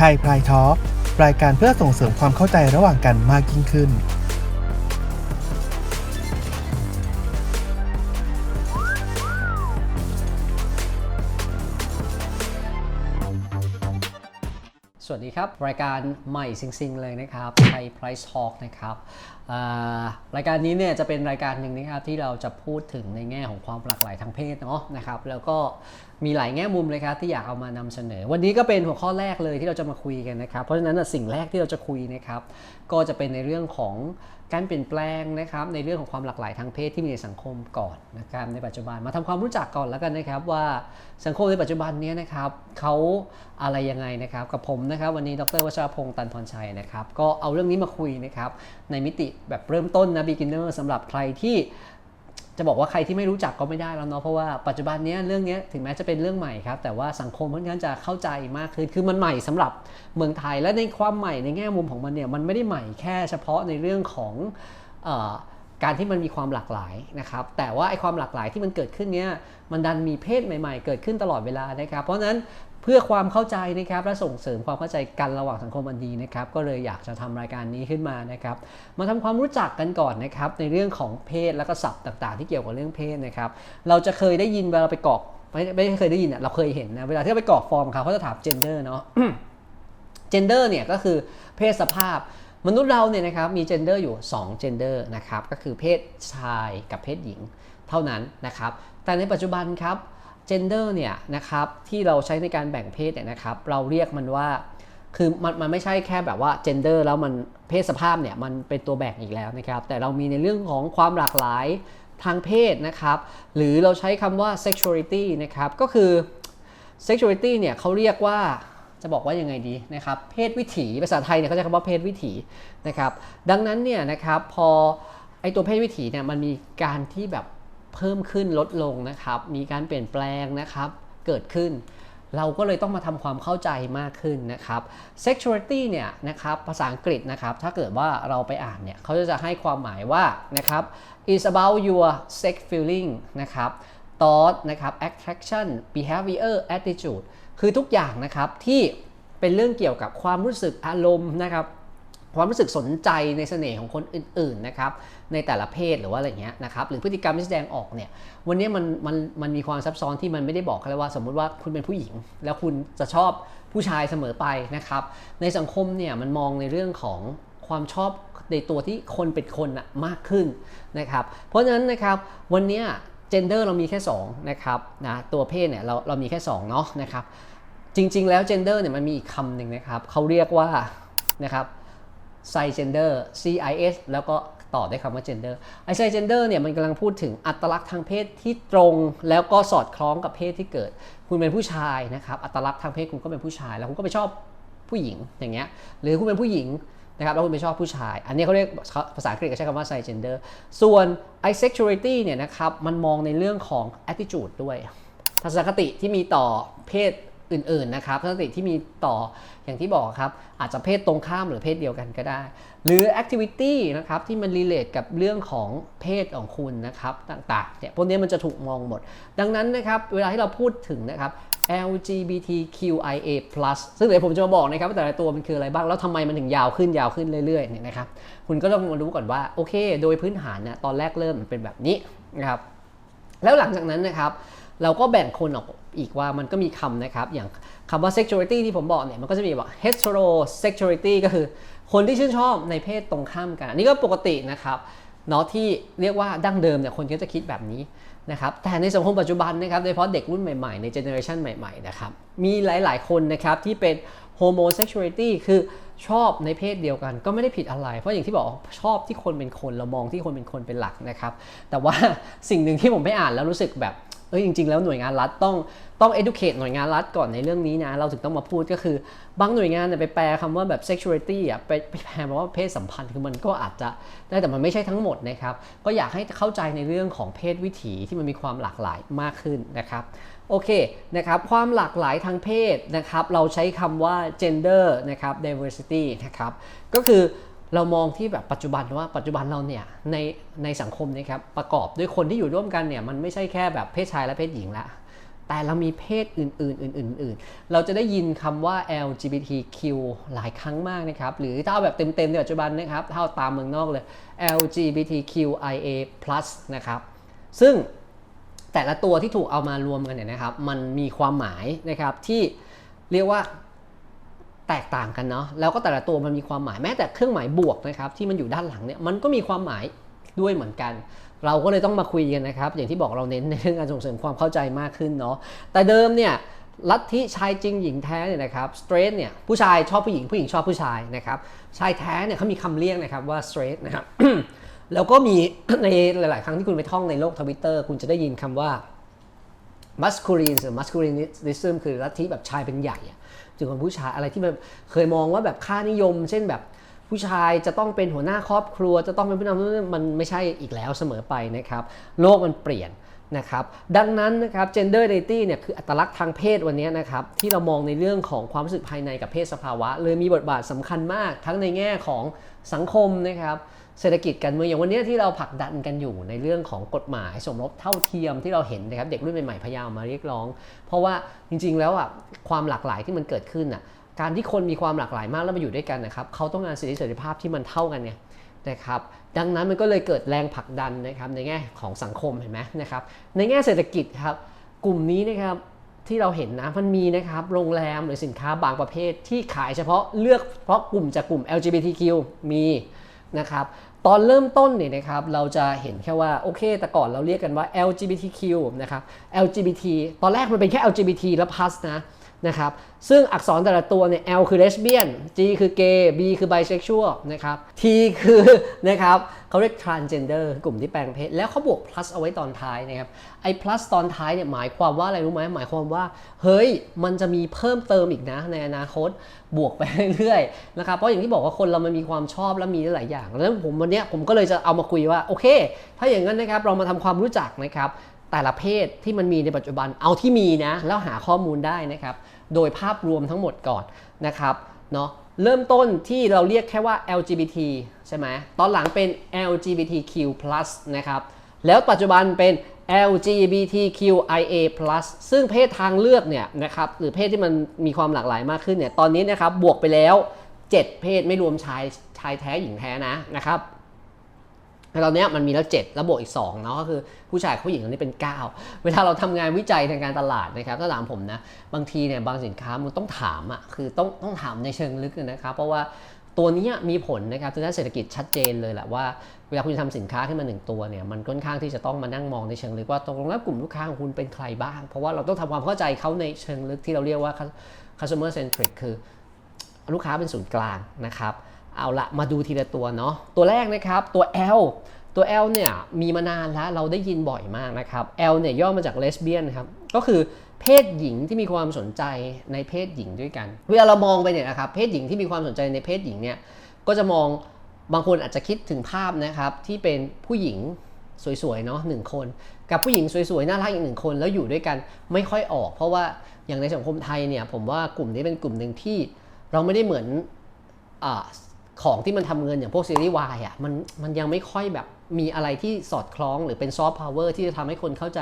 ไทยพลายทอล์กรายการเพื่อส่งเสริมความเข้าใจระหว่างกันมากยิ่งขึ้น วัสดีครับ รายการใหม่ซิงๆเลยนะครับไทย Price Talk นะครับรายการนี้เนี่ยจะเป็นรายการหนึ่งนะครับที่เราจะพูดถึงในแง่ของความหลากหลายทางเพศเนาะนะครับแล้วก็มีหลายแง่มุมเลยครับที่อยากเอามานำเสนอ วันนี้ก็เป็นหัวข้อแรกเลยที่เราจะมาคุยกันนะครับ เพราะฉะนั้นสิ่งแรกที่เราจะคุยนะครับก็จะเป็นในเรื่องของ การเปลี่ยนแปลงนะครับในเรื่องของความหลากหลายทางเพศที่มีในสังคมก่อนนะครับในปัจจุบันมาทำความรู้จักก่อนแล้วกันนะครับว่าสังคมในปัจจุบันนี้นะครับเขาอะไรยังไงนะครับกับผมนะครับวันนี้ดรวัชรพงศ์ตันพรชัยนะครับก็เอาเรื่องนี้มาคุยนะครับในมิติแบบเริ่มต้นนะ beginner สำหรับใครที่ จะบอกว่าใครที่ไม่รู้จักก็ไม่ได้แล้วเนาะเพราะว่าปัจจุบันนี้เรื่องนี้ถึงแม้จะเป็นเรื่องใหม่ครับ แต่ว่าสังคมค่อนข้างจะเข้าใจมากขึ้นคือมันใหม่สำหรับเมืองไทยและในความใหม่ในแง่มุมของมันเนี่ยมันไม่ได้ใหม่แค่เฉพาะในเรื่องของออการที่มันมีความหลากหลายนะครับแต่ว่าไอ้ความหลากหลายที่มันเกิดขึ้นเนี้ยมันดันมีเพศใหม่ ๆ เกิดขึ้นตลอดเวลานะครับ เพราะฉะนั้น เพื่อความเข้าใจนะครับและส่งเสริมความเข้าใจกันระหว่างสังคมอันดีนะครับก็เลยอยากจะทำรายการนี้ขึ้นมานะครับมาทำความรู้จักกันก่อนนะครับในเรื่องของเพศและก็ศัพท์ต่างๆ ที่เกี่ยวกับเรื่องเพศนะครับเราจะเคยได้ยินเวลาไปกรอกไม่ไม่เคยได้ยินอะเราเคยเห็นนะเวลาที่เราไปกรอกฟอร์มเขาเขาจะถาม gender เนาะ gender เนี่ยก็คือเพศสภาพมนุษย์เราเนี่ยนะครับมี gender อยู่2 gender นะครับก็คือเพศชายกับเพศหญิงเท่านั้นนะครับแต่ในปัจจุบันครับ gender เนี่ยนะครับที่เราใช้ในการแบ่งเพศเนี่ยนะครับเราเรียกมันว่าคือมันมันไม่ใช่แค่แบบว่า gender แล้วมันเพศสภาพเนี่ยมันเป็นตัวแบ่งอีกแล้วนะครับ แต่เรามีในเรื่องของความหลากหลายทางเพศนะครับ หรือเราใช้คำว่า sexuality นะครับ ก็คือ sexuality เนี่ยเขาเรียกว่าจะบอกว่ายังไงดีนะครับ เพศวิถีภาษาไทยเนี่ยเขาใช้คำว่าเพศวิถีนะครับ ดังนั้นเนี่ยนะครับพอไอตัวเพศวิถีเนี่ยมันมีการที่แบบ เพิ่มขึ้นลดลงนะครับ มีการเปลี่ยนแปลงนะครับ เกิดขึ้น เราก็เลยต้องมาทำความเข้าใจมากขึ้นนะครับ sexuality เนี่ยนะครับภาษาอังกฤษนะครับถ้าเกิดว่าเราไปอ่านเนี่ยเขาจะให้ความหมายว่านะครับ is about your sex feeling นะครับ thought นะครับ attraction behavior attitude คือทุกอย่างนะครับที่เป็นเรื่องเกี่ยวกับความรู้สึกอารมณ์นะครับ ความรู้สึกสนใจในเสน่ห์ของคนอื่นๆนะครับในแต่ละเพศหรือว่าอะไรเงี้ยนะครับหรือพฤติกรรมที่แสดงออกเนี่ยวันนี้มันมันมันมีความซับซ้อนที่มันไม่ได้บอกเลยว่า สมมุติว่าคุณเป็นผู้หญิง แล้วคุณจะชอบผู้ชายเสมอไปนะครับในสังคมเนี่ยมันมองในเรื่องของความชอบในตัวที่คนเป็นคนอะมากขึ้นนะครับเพราะฉะนั้นนะครับวันนี้ gender เรามีแค่2นะครับนะตัวเพศเนี่ยเราเรามีแค่2เนาะนะครับจริงๆแล้ว gender เนี่ยมันมีอีกคำหนึ่งนะครับเขาเรียกว่านะครับ cisgender cis แล้วก็ต่อด้วยคำว่า gender ไอ้ cisgender เนี่ยมันกำลังพูดถึงอัตลักษณ์ทางเพศที่ตรง แล้วก็สอดคล้องกับเพศที่เกิด คุณเป็นผู้ชายนะครับ อัตลักษณ์ทางเพศคุณก็เป็นผู้ชาย แล้วคุณก็ไปชอบผู้หญิงอย่างเงี้ย หรือคุณเป็นผู้หญิงนะครับแล้วคุณไปชอบผู้ชาย อันนี้เขาเรียกภาษาอังกฤษก็ใช้คำว่า cisgender ส่วน asexuality เนี่ยนะครับ มันมองในเรื่องของ attitude ด้วย ทัศนคติที่มีต่อเพศ อื่นๆนะครับทัศนคติที่มีต่ออย่างที่บอกครับ อาจจะเพศตรงข้ามหรือเพศเดียวกันก็ได้ หรือ activity นะครับที่มัน relate กับเรื่องของเพศของคุณนะครับต่างๆเนี่ยพวกนี้มันจะถูกมองหมด ดังนั้นนะครับเวลาที่เราพูดถึงนะครับ LGBTQIA+ ซึ่งเดี๋ยวผมจะมาบอกนะครับว่าแต่ละตัวมันคืออะไรบ้าง แล้วทำไมมันถึงยาวขึ้นยาวขึ้นเรื่อยๆเนี่ยนะครับ คุณก็ต้องมารู้ก่อนว่า โอเค โดยพื้นฐานเนี่ยตอนแรกเริ่มมันเป็นแบบนี้นะครับ แล้วหลังจากนั้นนะครับ เราก็แบ่งคนออกอีกว่ามันก็มีคำนะครับ อย่างคำว่า sexuality ที่ผมบอกเนี่ย มันก็จะมีว่า heterosexuality ก็คือคนที่ชื่นชอบในเพศตรงข้ามกัน อันนี้ก็ปกตินะครับเนาะที่เรียกว่าดั้งเดิมเนี่ยคนก็จะคิดแบบนี้นะครับแต่ในสังคมปัจจุบันนะครับโดยเฉพาะเด็กรุ่นใหม่ๆ ในเจเนอเรชันใหม่ๆนะครับมีหลายๆคนนะครับที่เป็น homosexuality คือชอบในเพศเดียวกันก็ไม่ได้ผิดอะไร เพราะอย่างที่บอกชอบที่คนเป็นคนเรามองที่คนเป็นคนเป็นหลักนะครับ แต่ว่าสิ่งหนึ่งที่ผมไปอ่านแล้วรู้สึกแบบ อ้ยจริง ๆ แล้วหน่วยงานรัฐต้องต้อง educate หน่วยงานรัฐก่อนในเรื่องนี้นะ เราถึงต้องมาพูดก็คือบางหน่วยงานเนี่ยไปแปลคำว่าแบบ sexuality อะไปไปแปลว่าเพศสัมพันธ์คือมันก็อาจจะได้แต่มันไม่ใช่ทั้งหมดนะครับ ก็อยากให้เข้าใจในเรื่องของเพศวิถีที่มันมีความหลากหลายมากขึ้นนะครับโอเคนะครับความหลากหลายทางเพศนะครับเราใช้คำว่า gender นะครับ diversity นะครับก็คือ เรามองที่แบบปัจจุบันว่าปัจจุบันเราเนี่ยในในสังคมนะครับประกอบด้วยคนที่อยู่ร่วมกันเนี่ยมันไม่ใช่แค่แบบเพศชายและเพศหญิงละแต่เรามีเพศอื่น ๆ อื่นๆอื่นๆเราจะได้ยินคำว่า LGBTQ หลายครั้งมากนะครับ หรือถ้าเอาแบบเต็ม ๆ ในปัจจุบันนะครับถ้าเอาตามเมืองนอกเลย LGBTQIA+ นะครับ ซึ่งแต่ละตัวที่ถูกเอามารวมกันเนี่ยนะครับ มันมีความหมายนะครับที่เรียกว่า แตกต่างกันเนาะแล้วก็แต่ละตัวมันมีความหมายแม้แต่เครื่องหมายบวกนะครับที่มันอยู่ด้านหลังเนี่ยมันก็มีความหมายด้วยเหมือนกัน เราก็เลยต้องมาคุยกันนะครับ อย่างที่บอกเราเน้นในเรื่องการส่งเสริมความเข้าใจมากขึ้นเนาะแต่เดิมเนี่ยลัทธิชายจริงหญิงแท้เนี่ยนะครับสเตรทเนี่ยผู้ชายชอบผู้หญิงผู้หญิงชอบผู้ชายนะครับชายแท้เนี่ยเขามีคำเรียกนะครับว่าสเตรทนะครับแล้วก็มีในหลาย ๆ ครั้งที่คุณไปท่องในโลกทวิตเตอร์คุณจะได้ยินคำว่า masculine หรือ masculinism คือลัทธิแบบชายเป็นใหญ่ถึงคนผู้ชายอะไรที่แบบเคยมองว่าแบบค่านิยม เช่นแบบผู้ชายจะต้องเป็นหัวหน้าครอบครัว จะต้องเป็นผู้นำมันไม่ใช่อีกแล้วเสมอไปนะครับ โลกมันเปลี่ยนนะครับดังนั้นนะครับ gender identity เนี่ยคืออัตลักษณ์ทางเพศวันนี้นะครับที่เรามองในเรื่องของความรู้สึกภายในกับเพศสภาวะ เลยมีบทบาทสำคัญมากทั้งในแง่ของสังคมนะครับ เศรษฐกิจการเมืองอย่างวันนี้ที่เราผลักดันกันอยู่ในเรื่องของกฎหมายสมรสเท่าเทียมที่เราเห็นนะครับเด็กรุ่นใหม่ๆพยายามมาเรียกร้อง เพราะว่าจริง ๆ แล้วอะความหลากหลายที่มันเกิดขึ้นอะการที่คนมีความหลากหลายมากแล้วมาอยู่ด้วยกันนะครับเขาต้องการสิทธิเสรีภาพที่มันเท่ากันเนี่ยนะครับดังนั้นมันก็เลยเกิดแรงผลักดันนะครับในแง่ของสังคมเห็นไหมนะครับในแง่เศรษฐกิจครับกลุ่มนี้นะครับที่เราเห็นนะมันมีนะครับโรงแรมหรือสินค้าบางประเภทที่ขายเฉพาะเลือกเฉพาะกลุ่มจากกลุ่ม LGBTQ มี นะครับตอนเริ่มต้นเนี่ยนะครับเราจะเห็นแค่ว่าโอเค แต่ก่อนเราเรียกกันว่า LGBTQ นะครับ LGBT ตอนแรกมันเป็นแค่ LGBT แล้ว plus นะ นะครับ ซึ่งอักษรแต่ละตัวเนี่ย L คือ lesbian G คือ gay B คือ bisexual นะครับ T คือนะครับเขาเรียก transgender กลุ่มที่แปลงเพศ แล้วเขาบวก plus เอาไว้ตอนท้ายนะครับ ไอ้ plus ตอนท้ายเนี่ยหมายความว่าอะไรรู้ไหมหมายความว่า เฮ้ย มันจะมีเพิ่มเติมอีกนะ ในอนาคตบวกไปเรื่อยๆนะครับ เพราะอย่างที่บอกว่าคนเรามันมีความชอบและมีหลายอย่างแล้วผมวันนี้ผมก็เลยจะเอามาคุยว่า โอเค ถ้าอย่างนั้นนะครับเรามาทำความรู้จักนะครับแต่ละเพศที่มันมีในปัจจุบันเอาที่มีนะ แล้วหาข้อมูลได้นะครับ โดยภาพรวมทั้งหมดก่อนนะครับเนาะเริ่มต้นที่เราเรียกแค่ว่า LGBT ใช่ไหมตอนหลังเป็น LGBTQ+ นะครับแล้วปัจจุบันเป็น LGBTQIA+ ซึ่งเพศทางเลือกเนี่ยนะครับหรือเพศที่มันมีความหลากหลายมากขึ้นเนี่ยตอนนี้นะครับบวกไปแล้ว 7 เพศไม่รวมชายชายแท้หญิงแท้นะนะครับ ตอนนี้มันมีแล้ว7แล้วบอีก2เนาะก็คือผู้ชายผู้หญิงตอนนี้เป็น 9 เวลาเราทำงานวิจัยทางการตลาดนะครับถ้าถามผมนะบางทีเนี่ยบางสินค้ามันต้องถามอะคือต้องต้องถามในเชิงลึกนะครับเพราะว่าตัวนี้มีผลนะครับทางด้านเศรษฐกิจชัดเจนเลยแหละว่าเวลาคุณจะทำสินค้าขึ้นมาหนึ่งตัวเนี่ยมันค่อนข้างที่จะต้องมานั่งมองในเชิงลึกว่าตกลงแล้วกลุ่มลูกค้าของคุณเป็นใครบ้าง เพราะว่าเราต้องทำความเข้าใจเขาในเชิงลึกที่เราเรียกว่า customer centric คือลูกค้าเป็นศูนย์กลางนะครับ เอาละมาดูทีละตัวเนาะตัวแรกนะครับตัว L ตัว L เนี่ยมีมานานแล้วเราได้ยินบ่อยมากนะครับ L เนี่ยย่อมาจาก lesbian ครับก็คือเพศหญิงที่มีความสนใจในเพศหญิงด้วยกันเวลาเรามองไปเนี่ยนะครับเพศหญิงที่มีความสนใจในเพศหญิงเนี่ยก็จะมองบางคนอาจจะคิดถึงภาพนะครับที่เป็นผู้หญิงสวยๆเนาะหนึ่งคน กับผู้หญิงสวยๆน่ารักอีกหนึ่งคนแล้วอยู่ด้วยกันไม่ค่อยออก เพราะว่าอย่างในสังคมไทยเนี่ยผมว่ากลุ่มนี้เป็นกลุ่มหนึ่งที่เราไม่ได้เหมือนอา ของที่มันทำเงินอย่างพวกซีรีส์วายอะมันมันยังไม่ค่อยแบบมีอะไรที่สอดคล้องหรือเป็นซอฟต์พาวเวอร์ที่จะทำให้คนเข้าใจ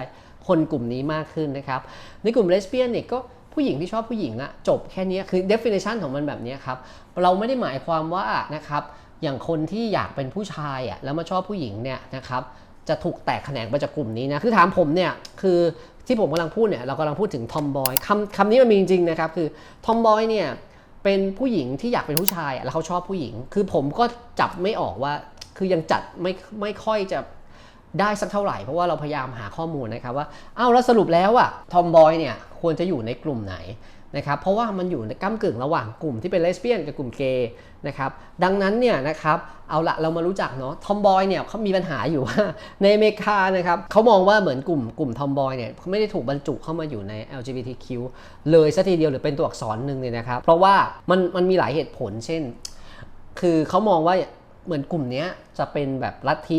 คนกลุ่มนี้มากขึ้นนะครับ ในกลุ่มเลสเบี้ยนเนี่ยก็ผู้หญิงที่ชอบผู้หญิงอะจบแค่นี้คือ definition ของมันแบบนี้ครับ เราไม่ได้หมายความว่านะครับอย่างคนที่อยากเป็นผู้ชายอะแล้วมาชอบผู้หญิงเนี่ยนะครับจะถูกแตกแขนงไปจากกลุ่มนี้นะคือถามผมเนี่ยคือที่ผมกำลังพูดเนี่ยเรากำลังพูดถึงทอมบอยคำคำนี้มันมีจริงๆนะครับคือทอมบอยเนี่ย เป็นผู้หญิงที่อยากเป็นผู้ชายแล้วเขาชอบผู้หญิง คือผมก็จับไม่ออกว่า คือยังจัดไม่ไม่ค่อยจะได้สักเท่าไหร่เพราะว่าเราพยายามหาข้อมูลนะครับว่า เอ้าวแล้วสรุปแล้วอะทอมบอยเนี่ยควรจะอยู่ในกลุ่มไหน นะครับเพราะว่ามันอยู่ในก้ากึ่งระหว่างกลุ่มที่เป็นเลสเบี้ยนกับกลุ่มเกย์นะครับดังนั้นเนี่ยนะครับเอาละเรามารู้จักเนาะทอมบอยเนี่ยเขามีปัญหาอยู่ว่าในอเมริกานะครับเขามองว่าเหมือนกลุ่มกลุ่มทอมบอยเนี่ยเขาไม่ได้ถูกบรรจุเข้ามาอยู่ใน LGBTQ เลยสัทีเดียวหรือเป็นตัวอักษรหนึ่งเลยนะครับเพราะว่ามันมันมีหลายเหตุผลเช่น คือเขามองว่าเหมือนกลุ่มนี้จะเป็นแบบลัทธิ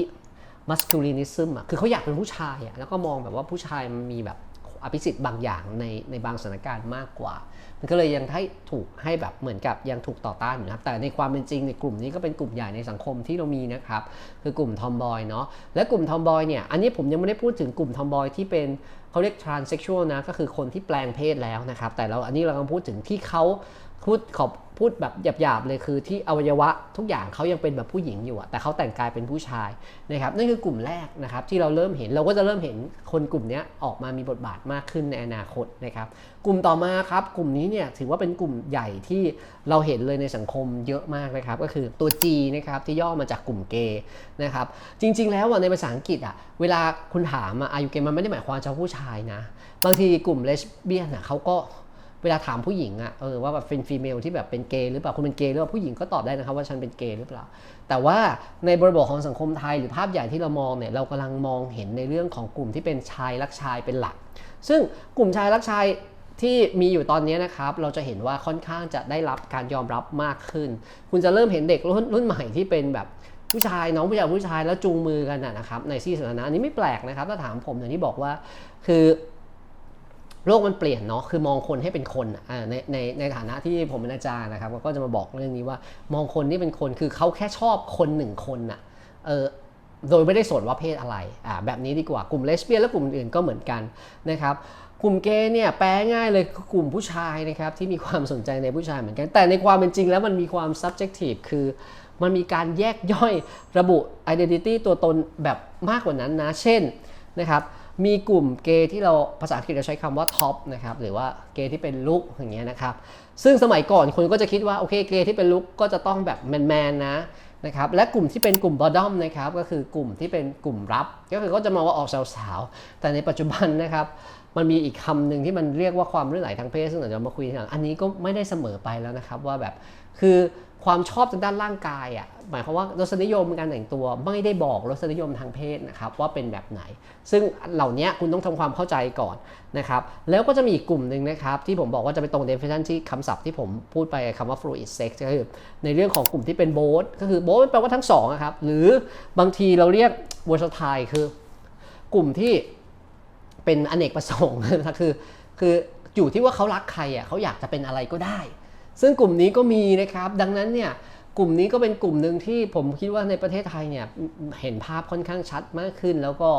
masculinism อะคือเขาอยากเป็นผู้ชายอะแล้วก็มองแบบว่าผู้ชายมันมีแบบ อภิสิทธิ์บางอย่างในในบางสถานการณ์มากกว่า มันก็เลยยังให้ถูกให้แบบเหมือนกับยังถูกต่อต้านอยู่นะครับแต่ในความเป็นจริงในกลุ่มนี้ก็เป็นกลุ่มใหญ่ในสังคมที่เรามีนะครับคือกลุ่มทอมบอยเนาะและกลุ่มทอมบอยเนี่ยอันนี้ผมยังไม่ได้พูดถึงกลุ่มทอมบอยที่เป็นเขาเรียก transsexual นะก็คือคนที่แปลงเพศแล้วนะครับแต่เราอันนี้เรากำลังพูดถึงที่เขาพูดขอบ พูดแบบหยาบๆเลยคือที่อวัยวะทุกอย่างเขายังเป็นแบบผู้หญิงอยู่อะแต่เขาแต่งกายเป็นผู้ชายนะครับนั่นคือกลุ่มแรกนะครับที่เราเริ่มเห็นเราก็จะเริ่มเห็นคนกลุ่มนี้ออกมามีบทบาทมากขึ้นในอนาคตนะครับกลุ่มต่อมาครับกลุ่มนี้เนี่ยถือว่าเป็นกลุ่มใหญ่ที่เราเห็นเลยในสังคมเยอะมากนะครับก็คือตัว G นะครับที่ย่อมาจากกลุ่มเกย์นะครับจริง ๆ แล้วในภาษาอังกฤษอะเวลาคุณถามอะอายุเกย์มันไม่ได้หมายความเฉพาะผู้ชายนะบางทีกลุ่มเลสเบี้ยนอะเขาก็ เวลาถามผู้หญิงอะเออว่าแบบเป็นฟีเมลที่แบบเป็นเกย์หรือเปล่าคุณเป็นเกย์หรือเปล่าผู้หญิงก็ตอบได้นะครับว่าฉันเป็นเกย์หรือเปล่า แต่ว่าในบริบทของสังคมไทยหรือภาพใหญ่ที่เรามองเนี่ยเรากำลังมองเห็นในเรื่องของกลุ่มที่เป็นชายรักชายเป็นหลัก ซึ่งกลุ่มชายรักชายที่มีอยู่ตอนนี้นะครับ เราจะเห็นว่าค่อนข้างจะได้รับการยอมรับมากขึ้น คุณจะเริ่มเห็นเด็กรุ่นรุ่นใหม่ที่เป็นแบบผู้ชายน้องผู้ชายผู้ชายแล้วจูงมือกันนะนะครับในที่สาธารณะอันนี้ไม่แปลกนะครับ ถ้าถามผมอย่างที่บอกว่า คือ โลกมันเปลี่ยนเนาะคือมองคนให้เป็นคนอ่าในในในฐานะที่ผมเป็นอาจารย์นะครับก็จะมาบอกเรื่องนี้ว่ามองคนที่เป็นคนคือเขาแค่ชอบคนหนึ่งคนน่ะเออโดยไม่ได้สนว่าเพศอะไรอ่าแบบนี้ดีกว่ากลุ่มเลสเบี้ยนและกลุ่มอื่นก็เหมือนกันนะครับกลุ่มเกย์เนี่ยแปลง่ายเลยคือกลุ่มผู้ชายนะครับที่มีความสนใจในผู้ชายเหมือนกัน แต่ในความเป็นจริงแล้วมันมีความ subjective คือมันมีการแยกย่อยระบุ identity ตัวตนแบบมากกว่านั้นนะ เช่นนะครับ มีกลุ่มเกย์ที่เราภาษาอังกฤษเราใช้คำว่าท็อปนะครับหรือว่าเกย์ที่เป็นลุกอย่างเงี้ยนะครับซึ่งสมัยก่อนคนก็จะคิดว่าโอเคเกย์ที่เป็นลุกก็จะต้องแบบแมนๆนะนะครับและกลุ่มที่เป็นกลุ่มบอดอมนะครับก็คือกลุ่มที่เป็นกลุ่มรับ ก็คือก็จะมองว่าออกสาวๆ แต่ในปัจจุบันนะครับมันมีอีกคำหนึ่งที่มันเรียกว่าความลื่นไหลทางเพศซึ่งเดี๋ยวมาคุยทีหลังอันนี้ก็ไม่ได้เสมอไปแล้วนะครับว่าแบบคือ ความชอบทางด้านร่างกายอะหมายความว่ารสนิยมการแต่งตัวไม่ได้บอกรสนิยมทางเพศนะครับว่าเป็นแบบไหน ซึ่งเหล่านี้คุณต้องทำความเข้าใจก่อนนะครับแล้วก็จะมีอีกกลุ่มหนึ่งนะครับที่ผมบอกว่าจะไปตรง definition ที่คำศัพท์ที่ผมพูดไปคำว่า fluid sex ก็คือในเรื่องของกลุ่มที่เป็นโบสก็คือโบสแปลว่าทั้งสองอะครับหรือบางทีเราเรียก versatile คือกลุ่มที่เป็นอเนกประสงค์นะคือคืออยู่ที่ว่าเขารักใครอะเขาอยากจะเป็นอะไรก็ได้ ซึ่งกลุ่มนี้ก็มีนะครับ ดังนั้นเนี่ยกลุ่มนี้ก็เป็นกลุ่มหนึ่งที่ผมคิดว่าในประเทศไทยเนี่ยเห็นภาพค่อนข้างชัดมากขึ้น แล้วก็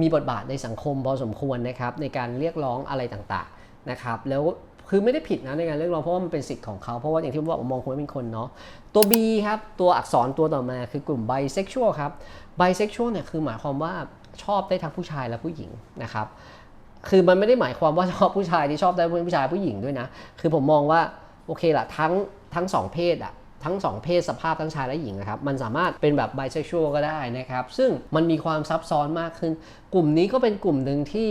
มีบทบาทในสังคมพอสมควรนะครับในการเรียกร้องอะไรต่างๆนะครับแล้วคือไม่ได้ผิดนะในการเรียกร้องเพราะว่ามันเป็นสิทธิ์ของเขาเพราะว่าอย่างที่ผมบอกผมมองคนเป็นคนเนาะตัว B ครับตัวอักษรตัวต่อมาคือกลุ่ม bisexual ครับ bisexual เนี่ยคือหมายความว่าชอบได้ทั้งผู้ชายและผู้หญิงนะครับคือมันไม่ได้หมายความว่าชอบผู้ชายที่ชอบได้ผู้ชายผู้หญิงด้วยนะคือผมมองว่า โอเคละทั้งทั้งสองเพศอะทั้งสองเพศสภาพทั้งชายและหญิงนะครับ มันสามารถเป็นแบบ bisexual ก็ได้นะครับ ซึ่งมันมีความซับซ้อนมากขึ้น กลุ่มนี้ก็เป็นกลุ่มหนึ่งที่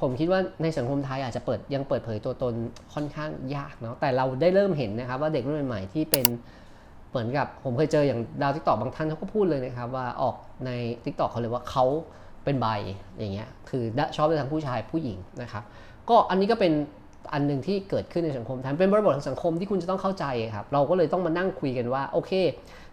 ผมคิดว่าในสังคมไทยอาจจะเปิดยังเปิดเผยตัวตนค่อนข้างยากเนาะแต่เราได้เริ่มเห็นนะครับว่าเด็กรุ่นใหม่ที่เป็นเหมือนกับผมเคยเจออย่างดาวทิกตอกบางท่านเขาก็พูดเลยนะครับว่าออกในทิกตอกเขาเลยว่าเขาเป็นไบอย่างเงี้ยคือชอบได้ทั้งผู้ชายผู้หญิงนะครับก็อันนี้ก็เป็น อันหนึ่งที่เกิดขึ้นในสังคมไทยเป็นบริบททางสังคมที่คุณจะต้องเข้าใจครับ เราก็เลยต้องมานั่งคุยกันว่าโอเค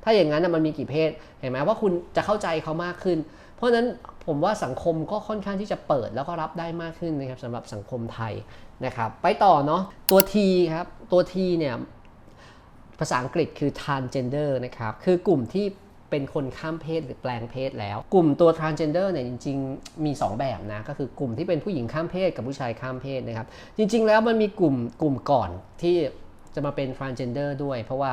ถ้าอย่างนั้นมันมีกี่เพศเห็นไหมว่าคุณจะเข้าใจเขามากขึ้น เพราะฉะนั้นผมว่าสังคมก็ค่อนข้างที่จะเปิดแล้วก็รับได้มากขึ้นนะครับสำหรับสังคมไทยนะครับ ไปต่อเนาะตัว T ครับตัว T เนี่ยภาษาอังกฤษคือ transgender นะครับ คือกลุ่มที่ เป็นคนข้ามเพศหรือแปลงเพศแล้ว กลุ่มตัว transgender เนี่ยจริง ๆ มี 2 แบบนะ ก็คือกลุ่มที่เป็นผู้หญิงข้ามเพศกับผู้ชายข้ามเพศนะครับ จริง ๆ แล้วมันมีกลุ่มกลุ่มก่อนที่จะมาเป็น transgender ด้วย เพราะว่า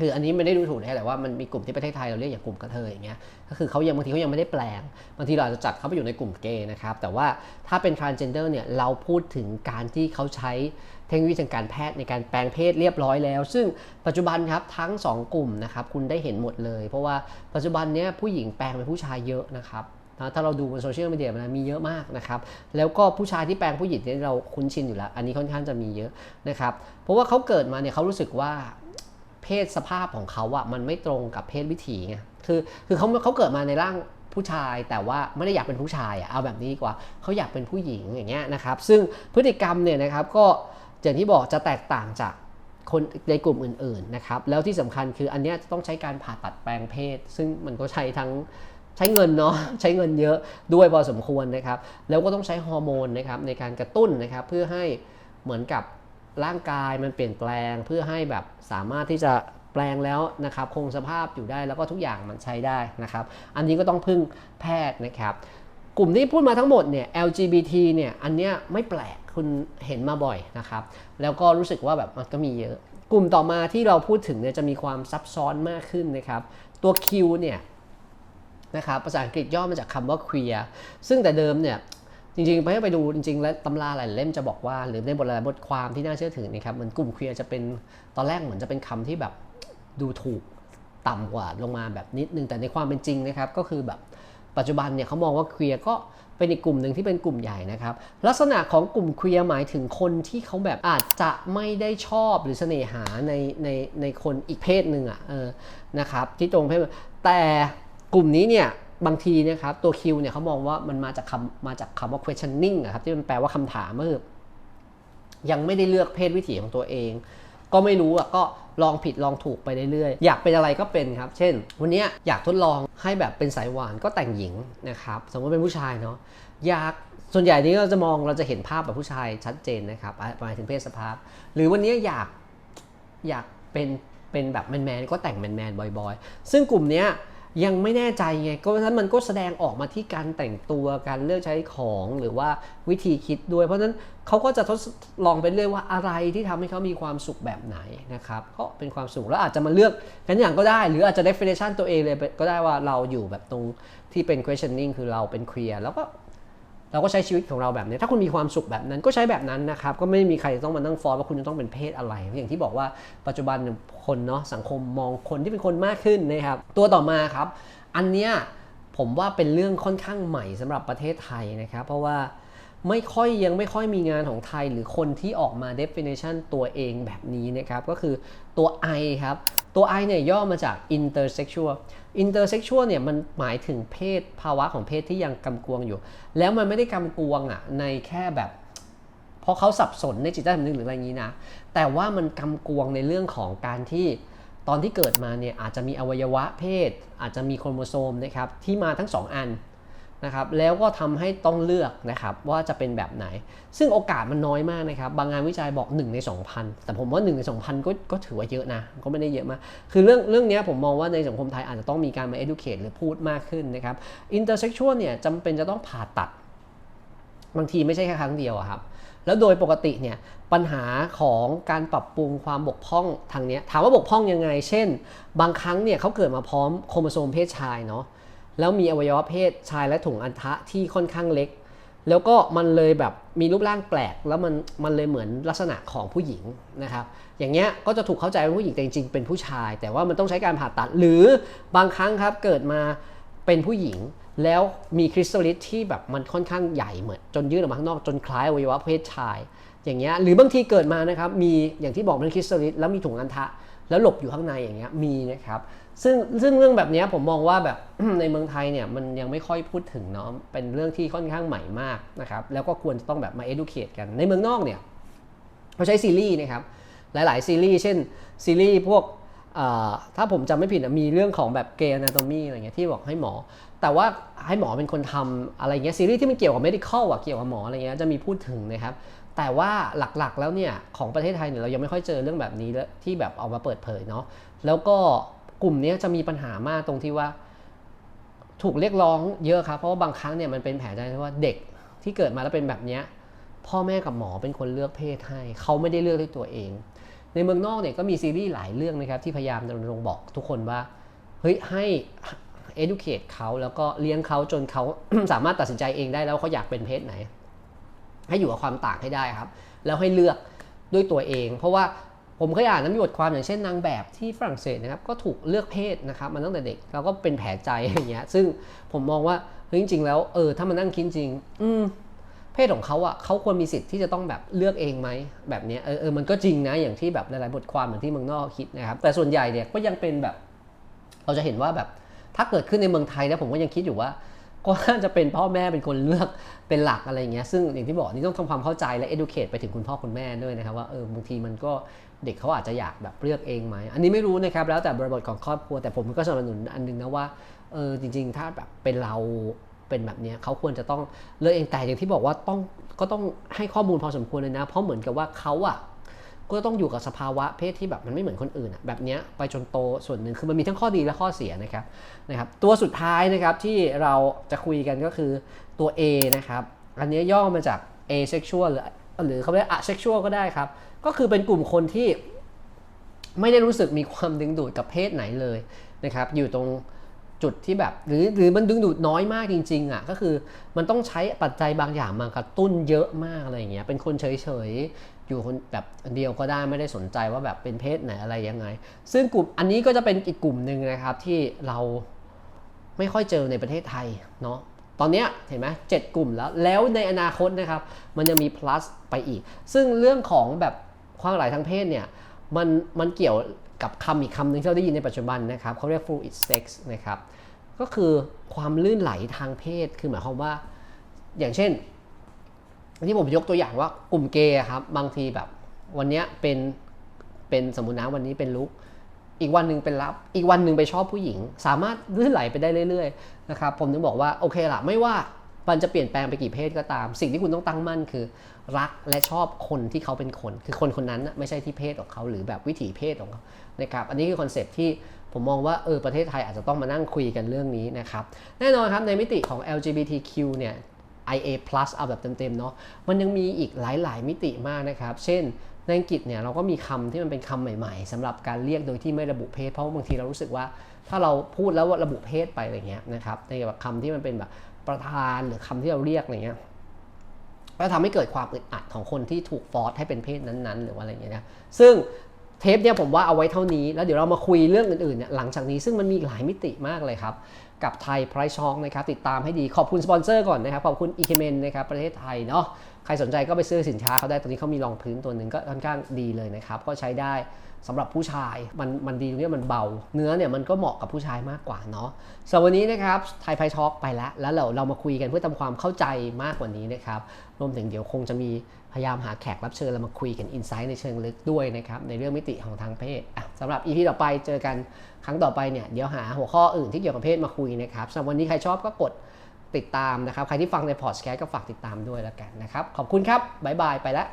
คืออันนี้ไม่ได้ดูถูกนะแต่ว่ามันมีกลุ่มที่ประเทศไทยเราเรียกอย่างกลุ่มกระเทยอย่างเงี้ยก็คือเขายังบางทีเขายังไม่ได้แปลงบางทีเราอาจจะจัดเขาไปอยู่ในกลุ่มเกย์นะครับแต่ว่าถ้าเป็น transgender เนี่ยเราพูดถึงการที่เขาใช้ ทคโนโลยีทางการแพทย์ในการแปลงเพศเรียบร้อยแล้ว ซึ่งปัจจุบันครับทั้ง 2 กลุ่มนะครับคุณได้เห็นหมดเลย เพราะว่าปัจจุบันเนี้ยผู้หญิงแปลงเป็นผู้ชายเยอะนะครับถ้าเราดูบนโซเชียลมีเดียมันมีเยอะมากนะครับ แล้วก็ผู้ชายที่แปลงผู้หญิงเนี่ยเราคุ้นชินอยู่แล้ว อันนี้ค่อนข้างจะมีเยอะนะครับ เพราะว่าเขาเกิดมาเนี่ยเขารู้สึกว่าเพศสภาพของเขาอะมันไม่ตรงกับเพศวิถีไง คือคือเขาเขาเกิดมาในร่างผู้ชายแต่ว่าไม่ได้อยากเป็นผู้ชายอะเอาแบบนี้ดีกว่าเขาอยากเป็นผู้หญิงอย่างเงี้ยนะครับ ซึ่งพฤติกรรมเนี่ยนะครับก็ อย่างที่บอกจะแตกต่างจากคนในกลุ่มอื่นๆนะครับ แล้วที่สำคัญคืออันนี้จะต้องใช้การผ่าตัดแปลงเพศ ซึ่งมันก็ใช้ทั้งใช้เงินเนาะใช้เงินเยอะด้วยพอสมควรนะครับ แล้วก็ต้องใช้ฮอร์โมนนะครับในการกระตุ้นนะครับเพื่อให้เหมือนกับร่างกายมันเปลี่ยนแปลงเพื่อให้แบบสามารถที่จะแปลงแล้วนะครับคงสภาพอยู่ได้แล้วก็ทุกอย่างมันใช้ได้นะครับ อันนี้ก็ต้องพึ่งแพทย์นะครับ กลุ่มที่พูดมาทั้งหมดเนี่ย LGBT เนี่ยอันเนี้ยไม่แปลกคุณเห็นมาบ่อยนะครับ แล้วก็รู้สึกว่าแบบมันก็มีเยอะ กลุ่มต่อมาที่เราพูดถึงเนี่ยจะมีความซับซ้อนมากขึ้นนะครับ ตัว Q เนี่ยนะครับภาษาอังกฤษย่อมาจากคำว่า queer ซึ่งแต่เดิมเนี่ยจริงๆไปไปดูจริง ๆ แล้วตำราหลายเล่มจะบอกว่า หรือในบทหลายบทความที่น่าเชื่อถือนะครับเหมือนกลุ่ม queer จะเป็นตอนแรกเหมือนจะเป็นคำที่แบบดูถูกต่ำกว่าลงมาแบบนิดนึงแต่ในความเป็นจริงนะครับ ก็คือแบบ ปัจจุบันเนี่ยเขามองว่า queer ก็เป็นอีกกลุ่มหนึ่งที่เป็นกลุ่มใหญ่นะครับ ลักษณะของกลุ่ม queer หมายถึงคนที่เขาแบบอาจจะไม่ได้ชอบหรือเสน่หาในในในคนอีกเพศหนึ่งอะเออนะครับที่ตรงเพศแต่กลุ่มนี้เนี่ยบางทีนะครับตัว Q เนี่ยเขามองว่ามันมาจากคำมาจากคำว่า questioning อะครับที่มันแปลว่าคำถามก็คือยังไม่ได้เลือกเพศวิถีของตัวเอง ก็ไม่รู้อะก็ ลองผิดลองถูกไปเรื่อยๆ อยากเป็นอะไรก็เป็นครับ เช่น วันนี้อยากทดลองให้แบบเป็นสายหวานก็แต่งหญิงนะครับ สมมติเป็นผู้ชายเนาะ อยากส่วนใหญ่นี้เราจะมองเราจะเห็นภาพแบบผู้ชายชัดเจนนะครับหมายถึงเพศสภาพ หรือวันนี้อยากอยากเป็นเป็นแบบแมนๆก็แต่งแมนๆบ่อยๆ ซึ่งกลุ่มเนี้ย ยังไม่แน่ใจไงก็เพราะฉะนั้นมันก็แสดงออกมาที่การแต่งตัวการเลือกใช้ของหรือว่าวิธีคิดด้วย เพราะฉะนั้นเขาก็จะทดลองไปเรื่อยว่าอะไรที่ทำให้เขามีความสุขแบบไหนนะครับก็เป็นความสุขแล้วอาจจะมาเลือกกันอย่างก็ได้ หรืออาจจะ definition ตัวเองเลยก็ได้ว่าเราอยู่แบบตรงที่เป็น questioning คือเราเป็น queer แล้วก็ เราก็ใช้ชีวิตของเราแบบนี้ ถ้าคุณมีความสุขแบบนั้นก็ใช้แบบนั้นนะครับ ก็ไม่มีใครต้องมานั่งฟอร์ว่าคุณจะต้องเป็นเพศอะไร อย่างที่บอกว่าปัจจุบันคนเนาะสังคมมองคนที่เป็นคนมากขึ้นนะครับ ตัวต่อมาครับ อันเนี้ยผมว่าเป็นเรื่องค่อนข้างใหม่สำหรับประเทศไทยนะครับ เพราะว่า ไม่ค่อยยังไม่ค่อยมีงานของไทยหรือคนที่ออกมา definition ตัวเองแบบนี้นะครับ ก็คือตัว I ครับ ตัว I เนี่ยย่อมาจาก intersexual intersexual เนี่ยมันหมายถึงเพศภาวะของเพศที่ยังกำกวงอยู่ แล้วมันไม่ได้กำกวงอะในแค่แบบเพราะเขาสับสนในจิตใต้สำนึกหรืออะไรงนี้นะ แต่ว่ามันกำกวงในเรื่องของการที่ตอนที่เกิดมาเนี่ยอาจจะมีอวัยวะเพศ อาจจะมีโครโมโซมนะครับที่มาทั้ง 2 อัน นะครับแล้วก็ทำให้ต้องเลือกนะครับว่าจะเป็นแบบไหน ซึ่งโอกาสมันน้อยมากนะครับ บางงานวิจัยบอก 1 ใน 2,000 แต่ผมว่า 1 ใน 2,000 ก็ก็ถือว่าเยอะนะ ก็ไม่ได้เยอะมาก คือเรื่องเรื่องนี้ผมมองว่าในสังคมไทยอาจจะต้องมีการมา educate หรือพูดมากขึ้นนะครับ intersexual เนี่ยจำเป็นจะต้องผ่าตัด บางทีไม่ใช่แค่ครั้งเดียวครับ แล้วโดยปกติเนี่ยปัญหาของการปรับปรุงความบกพร่องทางนี้ถามว่าบกพร่องยังไง เช่น บางครั้งเนี่ยเขาเกิดมาพร้อมโครโมโซมเพศชายเนาะ แล้วมีอวัยวะเพศชายและถุงอัณฑะที่ค่อนข้างเล็ก แล้วก็มันเลยแบบมีรูปร่างแปลก แล้วมันมันเลยเหมือนลักษณะของผู้หญิงนะครับ อย่างเงี้ยก็จะถูกเข้าใจว่าผู้หญิงแต่จริงๆเป็นผู้ชาย แต่ว่ามันต้องใช้การผ่าตัดหรือบางครั้งครับเกิดมาเป็นผู้หญิงแล้วมีคริสตัลลิสที่แบบมันค่อนข้างใหญ่เหมือนจนยื่นออกมาข้างนอกจนคล้ายอวัยวะเพศชาย อย่างเงี้ยหรือบางทีเกิดมานะครับมีอย่างที่บอกเป็นคริสตัลลิสแล้วมีถุงอัณฑะแล้วหลบอยู่ข้างในอย่างเงี้ยมีนะครับ ซึ่งซึ่งเรื่องแบบนี้ผมมองว่าแบบในเมืองไทยเนี่ยมันยังไม่ค่อยพูดถึงเนาะเป็นเรื่องที่ค่อนข้างใหม่มากนะครับแล้วก็ควรจะต้องแบบมา educate กันในเมืองนอกเนี่ยเขาใช้ซีรีส์นะครับหลาย ๆ ซีรีส์เช่นซีรีส์พวกถ้าผมจำไม่ผิดมีเรื่องของแบบเกย์ anatomy อะไรเงี้ยที่บอกให้หมอ แต่ว่าให้หมอเป็นคนทำอะไรเงี้ยซีรีส์ที่มันเกี่ยวกับ medical อะเกี่ยวกับหมออะไรเงี้ยจะมีพูดถึงนะครับแต่ว่าหลักๆแล้วเนี่ยของประเทศไทยเนี่ยเรายังไม่ค่อยเจอเรื่องแบบนี้ลยที่แบบเอามาเปิดเผยเนาะแล้วก็ กลุ่มนี้จะมีปัญหามากตรงที่ว่า ถูกเรียกร้องเยอะครับ เพราะว่าบางครั้งเนี่ยมันเป็นแผลใจที่ว่าเด็กที่เกิดมาแล้วเป็นแบบนี้พ่อแม่กับหมอเป็นคนเลือกเพศให้ เขาไม่ได้เลือกด้วยตัวเอง ในเมืองนอกเนี่ยก็มีซีรีส์หลายเรื่องนะครับที่พยายามจะรณรงค์บอกทุกคนว่าเฮ้ยให้ educate เขาแล้วก็เลี้ยงเขาจนเขาสามารถตัดสินใจเองได้แล้วเขาอยากเป็นเพศไหน ให้อยู่กับความต่างให้ได้ครับ แล้วให้เลือกด้วยตัวเอง เพราะว่า ผมเคยอ่านนะมีบทความอย่างเช่นนางแบบที่ฝรั่งเศสนะครับก็ถูกเลือกเพศนะครับมาตั้งแต่เด็กแล้วก็เป็นแผลใจอย่างเงี้ยซึ่งผมมองว่าเฮ้ยจริง ๆ แล้วเออถ้ามันนั่งคิดจริง อืมเพศของเขาอะเขาควรมีสิทธิ์ที่จะต้องแบบเลือกเองไหมแบบเนี้ยเออเออมันก็จริงนะอย่างที่แบบหลายๆบทความเหมือนที่เมืองนอกคิดนะครับแต่ส่วนใหญ่เนี่ยก็ยังเป็นแบบ เราจะเห็นว่าแบบถ้าเกิดขึ้นในเมืองไทยนะผมก็ยังคิดอยู่ว่า ก็น่าจะเป็นพ่อแม่เป็นคนเลือกเป็นหลักอะไรเงี้ยซึ่งอย่างที่บอกนี่ต้องทำความเข้าใจและ educate ไปถึงคุณพ่อคุณแม่ด้วยนะครับว่าเออบางทีมันก็ เด็กเขาอาจจะอยากแบบเลือกเองไหม อันนี้ไม่รู้นะครับ แล้วแต่บริบทของครอบครัว แต่ผมก็สนับสนุนอันหนึงนะว่า เออจริง ๆ ถ้าแบบเป็นเราเป็นแบบนี้เขาควรจะต้องเลือกเอง แต่อย่างที่บอกว่าต้องก็ต้องให้ข้อมูลพอสมควรเลยนะ เพราะเหมือนกับว่าเขาอะก็ต้องอยู่กับสภาวะเพศที่แบบมันไม่เหมือนคนอื่นอะแบบนี้ไปจนโตส่วนหนึ่งคือมันมีทั้งข้อดีและข้อเสียนะครับนะครับ ตัวสุดท้ายนะครับที่เราจะคุยกันก็คือตัว A นะครับ อันนี้ย่อมาจาก asexual หรือหรือเขาเรียก asexual ก็ได้ครับ ก็คือเป็นกลุ่มคนที่ไม่ได้รู้สึกมีความดึงดูดกับเพศไหนเลยนะครับ อยู่ตรงจุดที่แบบหรือหรือมันดึงดูดน้อยมากจริงๆอะก็คือมันต้องใช้ปัจจัยบางอย่างมากระตุ้นเยอะมากอะไรอย่างเงี้ยเป็นคนเฉยๆ อยู่คนแบบเดียวก็ได้ไม่ได้สนใจว่าแบบเป็นเพศไหนอะไรยังไง ซึ่งกลุ่มอันนี้ก็จะเป็นอีกกลุ่มหนึ่งนะครับที่เราไม่ค่อยเจอในประเทศไทยเนาะตอนเนี้ยเห็นไหมเจ็ดกลุ่มแล้วแล้วในอนาคตนะครับ มันยังมี plus ไปอีก ซึ่งเรื่องของแบบ ความหลากหลายทางเพศเนี่ยมันมันเกี่ยวกับคำอีกคำหนึ่งที่เราได้ยินในปัจจุบันนะครับเขาเรียก fluid sex นะครับก็คือความลื่นไหลทางเพศคือหมายความว่า อย่างเช่น ที่ผมยกตัวอย่างว่ากลุ่มเกย์ครับบางทีแบบ วันนี้เป็นเป็นสมมตินะวันนี้เป็นลุกอีกวันหนึ่งเป็นรับ อีกวันหนึ่งไปชอบผู้หญิง สามารถลื่นไหลไปได้เรื่อยๆนะครับผมถึงบอกว่าโอเคละไม่ว่า มันจะเปลี่ยนแปลงไปกี่เพศก็ตาม สิ่งที่คุณต้องตั้งมั่นคือ รักและชอบคนที่เขาเป็นคน คือคนคนนั้นนะไม่ใช่ที่เพศของเขาหรือแบบวิถีเพศของเขานะครับอันนี้คือคอนเซปที่ผมมองว่าเออประเทศไทยอาจจะต้องมานั่งคุยกันเรื่องนี้นะครับแน่นอนครับในมิติของ LGBTQ เนี่ย IA+ เอาแบบเต็มๆเนาะมันยังมีอีกหลาย ๆ มิติมากนะครับ เช่นในอังกฤษเนี่ยเราก็มีคำที่มันเป็นคำใหม่ ๆสำหรับการเรียกโดยที่ไม่ระบุเพศ เพราะบางทีเรารู้สึกว่าถ้าเราพูดแล้วว่าระบุเพศไปอะไรเงี้ยนะครับในแบบคำที่มันเป็นแบบ ประธานหรือคำที่เราเรียกอะไรเงี้ยก็ทำให้เกิดความอึดอัดของคนที่ถูกฟอร์สให้เป็นเพศนั้นๆ หรือว่าอะไรเงี้ยนะซึ่งเทปเนี่ยผมว่าเอาไว้เท่านี้ แล้วเดี๋ยวเรามาคุยเรื่องอื่นๆเนี่ยหลังจากนี้ซึ่งมันมีหลายมิติมากเลยครับ กับไทย Price Talk นะครับ ติดตามให้ดีขอบคุณสปอนเซอร์ก่อนนะครับ ขอบคุณ e k m e n นะครับ ประเทศไทยเนาะใครสนใจก็ไปซื้อสินค้าเขาได้ตอนนี้เขามีรองพื้นตัวหนึ่งก็ค่อนข้างดีเลยนะครับ ก็ใช้ได้ สำหรับผู้ชายมันมันดีตรงนี้มันเบา เนื้อเนี่ยมันก็เหมาะกับผู้ชายมากกว่าเนาะสำหรับวันนี้นะครับไทย Price Talk ไปแล้ว แล้วเราเรามาคุยกันเพื่อทำความเข้าใจมากกว่านี้นะครับรวมถึงเดี๋ยวคงจะมีพยายามหาแขกรับเชิญแล้วมาคุยกันอินไซต์ในเชิงลึกด้วยนะครับในเรื่องมิติของทางเพศสำหรับ EP ต่อไปเจอกันครั้งต่อไปเนี่ยเดี๋ยวหาหัวข้ออื่นที่เกี่ยวกับเพศมาคุยนะครับสำหรับวันนี้ใครชอบก็กดติดตามนะครับ ใครที่ฟังในพอดแคสต์ก็ฝากติดตามด้วยแล้วกันนะครับ ขอบคุณครับ บ๊ายบาย ไปแล้ว